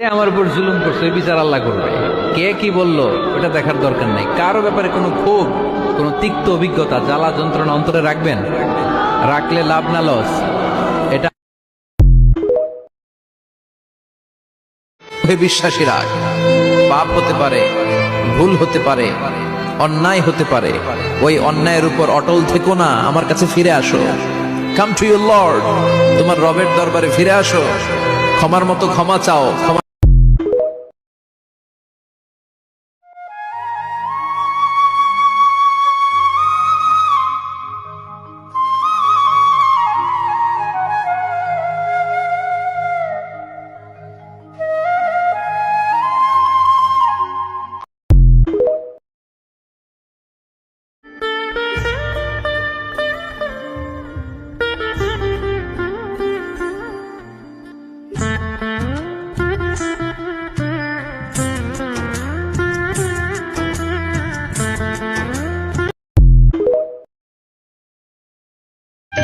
আমার উপর জুলুম করছে বিচার আল্লাহ করবে। কে কি বলল, ওটা দেখার দরকার নাই। কারও ব্যাপারে কোনো ক্ষোভ, কোনো তিক্ত অভিজ্ঞতা, জ্বালা যন্ত্রণা অন্তরে রাখবেন? রাখলে লাভ না লস। এটা বিশ্বাসী রাখ পাপ হতে পারে, ভুল হতে পারে, অন্যায় হতে পারে। ওই অন্যায়ের উপর অটল থেকো না, আমার কাছে ফিরে আসো। কাম টু ইউর লর্ড তোমার রবের দরবারে ফিরে আসো। ক্ষমার মতো ক্ষমা চাও, ক্ষমা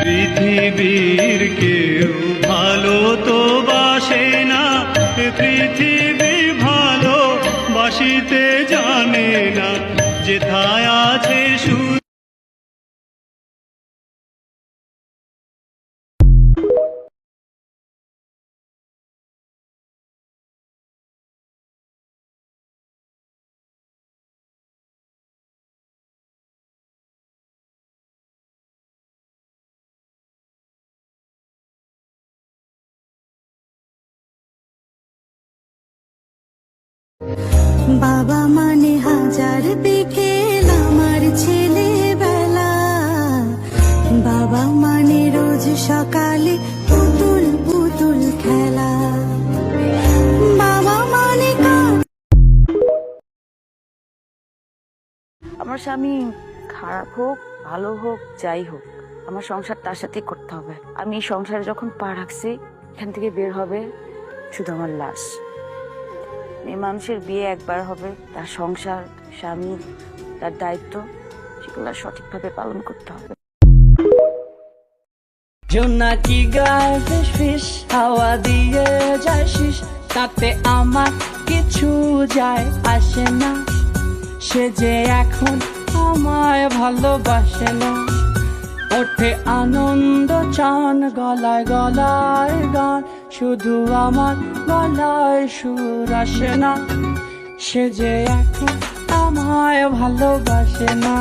পৃথিবীর কেউ ভালো তো বাসে না। পৃথিবী ভালো বাসিতে জানে না। যেথায় বাবা মানে হাজার বিকেল আমার ছেলেবেলা। বাবা মানে রোজ সকালে পুতুল পুতুল খেলা। বাবা মানে আমার স্বামী খারাপ হোক, ভালো হোক, যাই হোক, আমার সংসার তার সাথে করতে হবে। আমি সংসারে যখন পা রাখছি, এখান থেকে বের হবে শুধু আমার লাশ। মেয়ে মানুষের বিয়ে একবার হবে, তার সংসার, স্বামী, তার দায়িত্ব, সেগুলো সঠিকভাবে পালন করতে হবে। জোনাকি হাওয়া দিয়ে তাতে আমার কিছু যায় আসে না। সে যে এখন আমায় ভালোবাসে না। ওঠে আনন্দ, চান, গলায় গলায় গান শুধু আমার গলায় সুর আসে না, সে যে এখন আমায় ভালোবাসে না।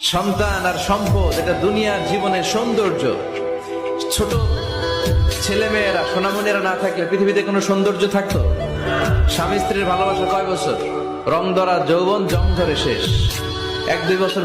সন্তান আর সম্পদ, এটা দুনিয়ার জীবনের সৌন্দর্য। ছোট ছেলেমেয়েরা, সোনামণিরা না থাকলে পৃথিবীতে কোনো সৌন্দর্য থাকতো। স্বামী স্ত্রীর ভালোবাসা কয় বছর? রং ধরা, যৌবন, জং ধরে শেষ। এক দুই বছর